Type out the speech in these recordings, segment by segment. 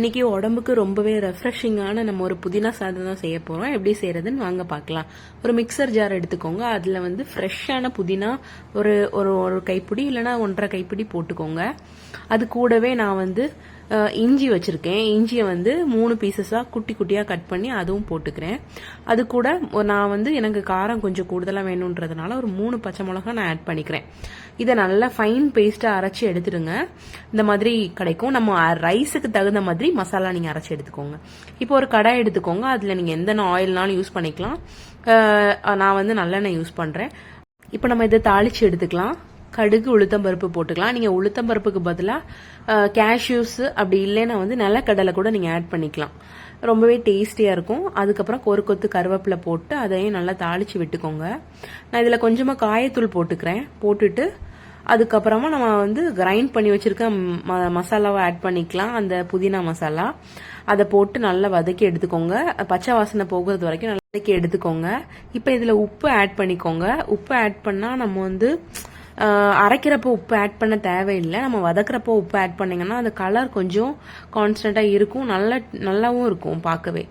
இன்னைக்கு உடம்புக்கு ரொம்பவே ரெஃப்ரெஷிங்கான நம்ம ஒரு புதினா சாதம் தான் செய்ய போறோம். எப்படி செய்யறதுன்னு வாங்க பார்க்கலாம். ஒரு மிக்சர் ஜார் எடுத்துக்கோங்க. அதுல வந்து ஃப்ரெஷ்ஷான புதினா ஒரு ஒரு ஒரு கைப்பிடி இல்லைன்னா ஒன்றரை கைப்பிடி போட்டுக்கோங்க. அது கூடவே நான் வந்து இஞ்சி வச்சிருக்கேன். இஞ்சியை வந்து மூணு பீசஸாக குட்டி குட்டியாக கட் பண்ணி அதுவும் போட்டுக்கிறேன். அது கூட நான் வந்து எனக்கு காரம் கொஞ்சம் கூடுதலாக வேணுன்றதுனால ஒரு மூணு பச்சை மிளகா நான் ஆட் பண்ணிக்கிறேன். இதை நல்லா ஃபைன் பேஸ்ட்டாக அரைச்சி எடுத்துடுங்க. இந்த மாதிரி கிடைக்கும். நம்ம ரைஸுக்கு தகுந்த மாதிரி மசாலா நீங்கள் அரைச்சி எடுத்துக்கோங்க. இப்போ ஒரு கடாய் எடுத்துக்கோங்க. அதில் நீங்கள் எந்த ஆயில்னாலும் யூஸ் பண்ணிக்கலாம். நான் வந்து நல்லெண்ணெய் யூஸ் பண்ணுறேன் இப்போ நம்ம இதை தாளிச்சு எடுத்துக்கலாம். கடுகு உளுத்தம்பருப்பு போட்டுக்கலாம். நீங்கள் உளுத்தம்பருப்புக்கு பதிலாக கேஷ்யூஸ் அப்படி இல்லைன்னா வந்து நிலக்கடலை கூட நீங்கள் ஆட் பண்ணிக்கலாம். ரொம்பவே டேஸ்டியாக இருக்கும். அதுக்கப்புறம் ஒரு கொத்து கருவேப்பிலை போட்டு அதையும் நல்லா தாளித்து விட்டுக்கோங்க. நான் இதில் கொஞ்சமாக காயத்தூள் போட்டுக்கிறேன். போட்டுட்டு அதுக்கப்புறமா நம்ம வந்து கிரைண்ட் பண்ணி வச்சுருக்க ம- மசாலாவை ஆட் பண்ணிக்கலாம். அந்த புதினா மசாலா. அதை போட்டு நல்லா வதக்கி எடுத்துக்கோங்க. பச்சை வாசனை போகிறது வரைக்கும் நல்லா வதக்கி எடுத்துக்கோங்க. இப்போ இதில் உப்பு ஆட் பண்ணிக்கோங்க. உப்பு ஆட் பண்ணால் நம்ம வந்து அரைக்கிறப்போ உப்பு ஆட் பண்ண தேவையில்லை. நம்ம வதக்குறப்போ உப்பு ஆட் பண்ணிங்கன்னா அந்த கலர் கொஞ்சம் கான்ஸ்டண்ட்டாக இருக்கும். நல்ல நல்லாவும் இருக்கும் பார்க்கவே.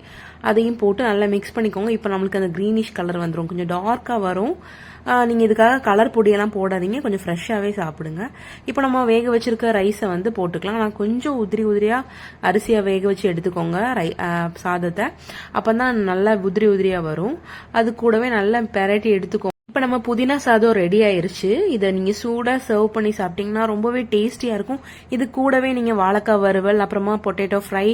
அதையும் போட்டு நல்லா மிக்ஸ் பண்ணிக்கோங்க. இப்போ நம்மளுக்கு அந்த க்ரீனிஷ் கலர் வந்துடும் கொஞ்சம் டார்க்காக வரும். நீங்கள் இதுக்காக கலர் பொடியெல்லாம் போடாதீங்க. கொஞ்சம் ஃப்ரெஷ்ஷாகவே சாப்பிடுங்க. இப்போ நம்ம வேக வச்சிருக்க ரைஸை வந்து போட்டுக்கலாம். நான் கொஞ்சம் உதிரி உதிரியாக அரிசியை வேக வச்சு எடுத்துக்கோங்க ரை சாதத்தை. அப்போ தான் நல்லா உதிரி உதிரியாக வரும். அது கூடவே நல்லா பெரட்டி எடுத்துக்கோங்க. இப்போ நம்ம புதினா சாதம் ரெடி ஆயிருச்சு. இதை நீங்கள் சூடாக சர்வ் பண்ணி சாப்பிட்டீங்கன்னா ரொம்பவே டேஸ்டியாக இருக்கும். இது கூடவே நீங்கள் வாழைக்காய் வறுவல் அப்புறமா பொட்டேட்டோ ஃப்ரை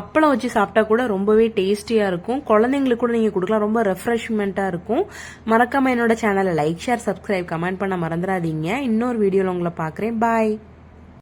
அப்பளம் வச்சு சாப்பிட்டா கூட ரொம்பவே டேஸ்டியாக இருக்கும். குழந்தைங்களுக்கு கூட நீங்கள் கொடுக்கலாம். ரொம்ப ரெஃப்ரெஷ்மெண்ட்டாக இருக்கும். மறக்காம என்னோட சேனலை லைக் ஷேர் சப்ஸ்கிரைப் கமெண்ட் பண்ண மறந்துடாதீங்க. இன்னொரு வீடியோவில் உங்களை பார்க்குறேன். பாய்